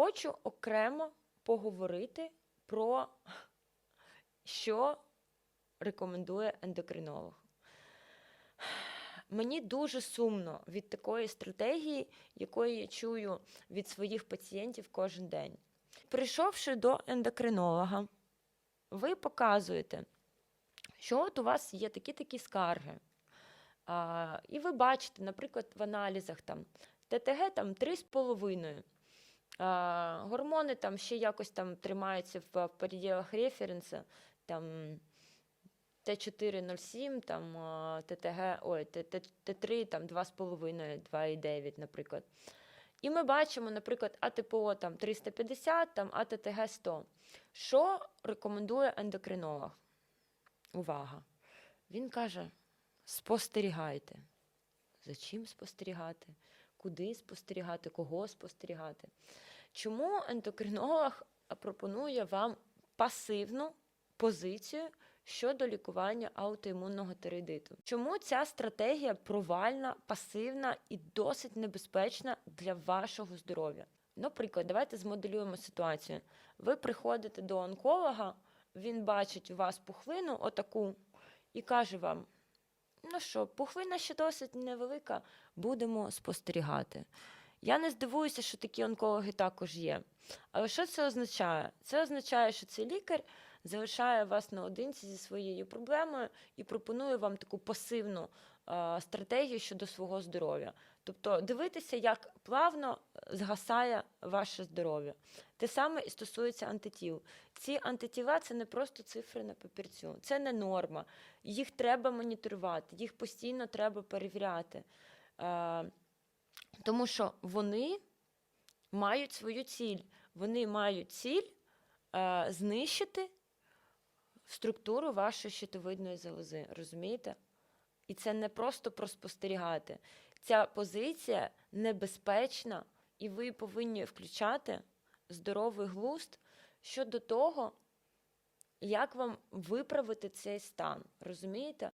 Хочу окремо поговорити про що рекомендує ендокринолог. Мені дуже сумно від такої стратегії, якої я чую від своїх пацієнтів кожен день. Прийшовши до ендокринолога, ви показуєте, що от у вас є такі-такі скарги. А, і ви бачите, наприклад, в аналізах там ТТГ там 3,5. Гормони там ще якось там тримаються в переділах референса, там Т4,07, там ТТГ, ой, Т3, там 2,5, 2,9, наприклад. І ми бачимо, наприклад, АТПО там 350, там АТТГ 100. Що рекомендує ендокринолог? Увага! Він каже: спостерігайте. За чим спостерігати? Куди спостерігати, кого спостерігати? Чому ендокринолог пропонує вам пасивну позицію щодо лікування аутоімунного тиреїдиту? Чому ця стратегія провальна, пасивна і досить небезпечна для вашого здоров'я? Наприклад, давайте змоделюємо ситуацію. Ви приходите до онколога, він бачить у вас пухлину, отаку, і каже вам: ну що, пухлина ще досить невелика, будемо спостерігати. Я не здивуюся, що такі онкологи також є. Але що це означає? Це означає, що цей лікар залишає вас наодинці зі своєю проблемою і пропонує вам таку пасивну е, стратегію щодо свого здоров'я. Тобто дивитися, як плавно згасає ваше здоров'я. Те саме і стосується антитіл. Ці антитіла це не просто цифри на папірцю, це не норма. Їх треба моніторувати, їх постійно треба перевіряти. Е, тому що вони мають свою ціль. Вони мають ціль е, знищити структуру вашої щитовидної залози. Розумієте? І це не просто про спостерігати. Ця позиція небезпечна, і ви повинні включати здоровий глузд щодо того, як вам виправити цей стан. Розумієте?